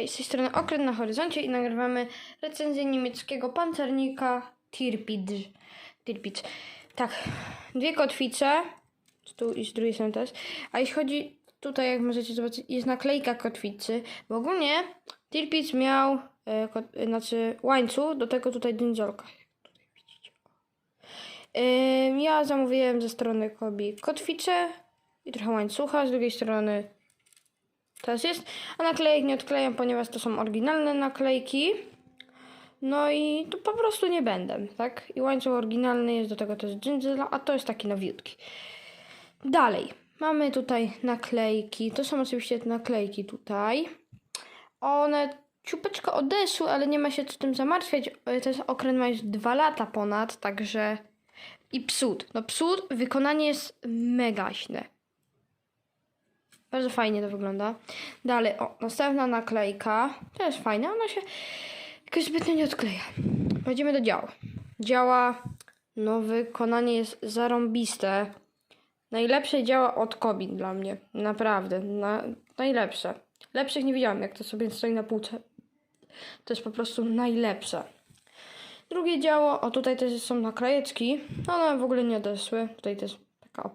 Hej, z tej strony Okręt na Horyzoncie i nagrywamy recenzję niemieckiego pancernika Tirpitz. Tirpitz. Tak, dwie kotwice, z tu i z drugiej strony też. A jeśli chodzi, tutaj jak możecie zobaczyć, jest naklejka kotwicy. Bo ogólnie Tirpitz miał, e, kot, e, znaczy łańcuch, do tego tutaj widzicie. Ym, ja zamówiłem ze strony Kobi kotwicę i trochę łańcucha, z drugiej strony też jest. A naklejek nie odklejam, ponieważ to są oryginalne naklejki. No i tu po prostu nie będę, tak? I łańcuch oryginalny jest do tego też dżindzela, a to jest taki nowiutki. Dalej, mamy tutaj naklejki. To są oczywiście te naklejki tutaj. One ciupeczko odeszły, ale nie ma się co tym zamartwiać. Ten okręt ma już dwa lata ponad, także... I psut. No psut, wykonanie jest megaśne. Bardzo fajnie to wygląda. Dalej, o, następna naklejka. To jest fajne, ona się jakoś zbytnio nie odkleja. Przejdziemy do działu. Działa, no wykonanie jest zarąbiste. Najlepsze działa od Kobin dla mnie. Naprawdę, na, najlepsze. Lepszych nie widziałam, jak to sobie stoi na półce. To jest po prostu najlepsze. Drugie działo, o tutaj też są naklejeczki. One w ogóle nie odeszły. Tutaj też taka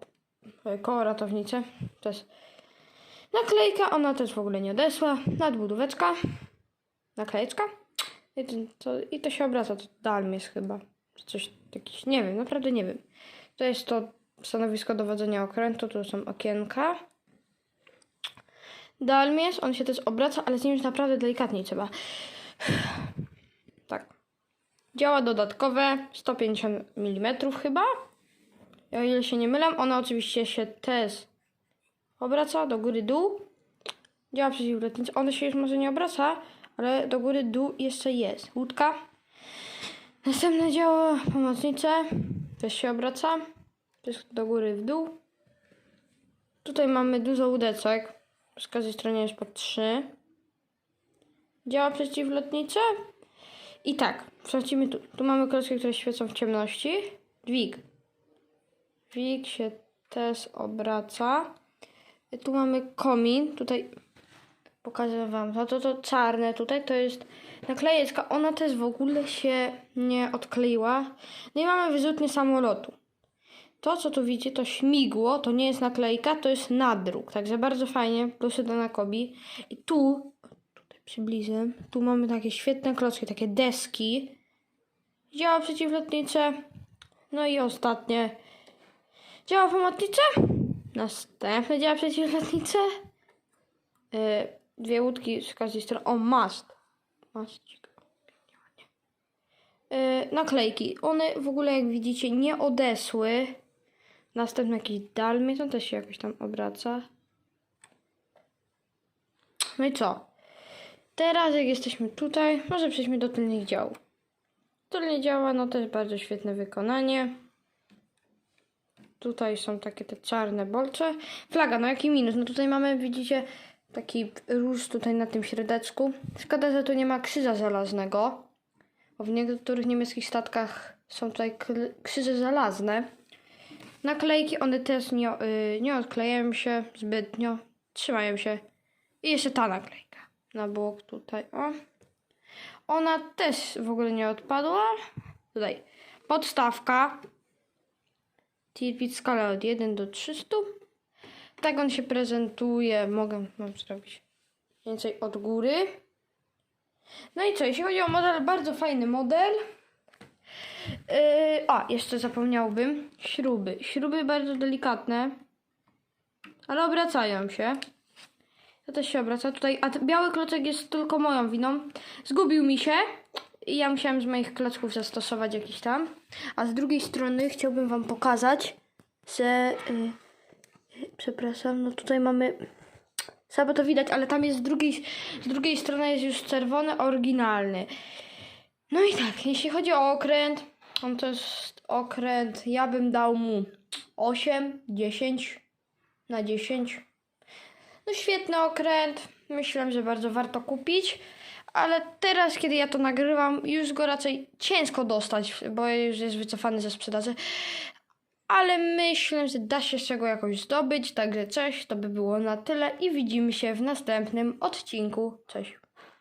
e, koło ratownicze. To jest Naklejka, ona też w ogóle nie odesła. Nadbudóweczka. Naklejeczka. I to, I to się obraca. To Dalmies chyba. Czy Coś jakiś, nie wiem, naprawdę nie wiem. To jest to stanowisko dowodzenia okrętu. Tu są okienka. Dalmies, on się też obraca, ale z nim już naprawdę delikatniej trzeba. Tak. Działa dodatkowe 150 mm chyba. O ile się nie mylę, ona oczywiście się też obraca do góry dół. Działa przeciwlotniczy. Ona się już może nie obraca, ale do góry dół jeszcze jest. Łódka. Następne działo pomocnicze. Też się obraca. Też do góry w dół. Tutaj mamy dużo łódeczek. Z każdej strony jest po trzy. Działa przeciwlotnicze. I tak, przechodzimy tu. Tu mamy klocki, które świecą w ciemności. Dźwig. Dźwig się też obraca. Tu mamy komin, tutaj pokażę wam, no to to czarne tutaj to jest naklejeczka, ona też w ogóle się nie odkleiła. No i mamy wyrzutnię samolotu. To co tu widzicie to śmigło, to nie jest naklejka, to jest nadruk, także bardzo fajnie, plusy do nakobi. I tu, tutaj przybliżę, tu mamy takie świetne klocki, takie deski. Działa przeciwlotnicze. No i ostatnie. Działa pomocnicze. Następne działa przeciwlotnicze. Yy, dwie łódki z każdej strony. O, mast. Ładnie. Yy, naklejki. One w ogóle, jak widzicie, nie odesły. Następny jakiś dalmy, to też się jakoś tam obraca. No i co? Teraz, jak jesteśmy tutaj, może przejdźmy do tylnych działów. Tylnie działa, no też bardzo świetne wykonanie. Tutaj są takie te czarne bolce. Flaga, no jaki minus? No tutaj mamy, widzicie, taki róż tutaj na tym środeczku. Szkoda, że tu nie ma krzyża żelaznego. Bo w niektórych niemieckich statkach są tutaj krzyże żelazne. Naklejki, one też nie, y, nie odklejają się zbytnio. Trzymają się. I jeszcze ta naklejka na bok tutaj, o. Ona też w ogóle nie odpadła. Tutaj podstawka. Tirpitz skala od 1 do 300. Tak on się prezentuje. Mogę mam zrobić więcej od góry. No i co, jeśli chodzi o model, bardzo fajny model. Yy, a, jeszcze zapomniałbym. Śruby. Śruby bardzo delikatne, ale obracają się. To też się obraca tutaj. A biały klocek jest tylko moją winą. Zgubił mi się. I ja musiałem z moich klocków zastosować jakiś tam. A z drugiej strony chciałbym wam pokazać, że... y, przepraszam, no tutaj mamy... Słabo to widać, ale tam jest z drugiej, z drugiej strony jest już czerwony, oryginalny. No i tak, jeśli chodzi o okręt, on to jest okręt, ja bym dał mu 8, 10 na 10. No świetny okręt, myślę, że bardzo warto kupić. Ale teraz, kiedy ja to nagrywam, już go raczej ciężko dostać, bo już jest wycofany ze sprzedaży. Ale myślę, że da się z czego jakoś zdobyć. Także cześć, to by było na tyle i widzimy się w następnym odcinku. Cześć.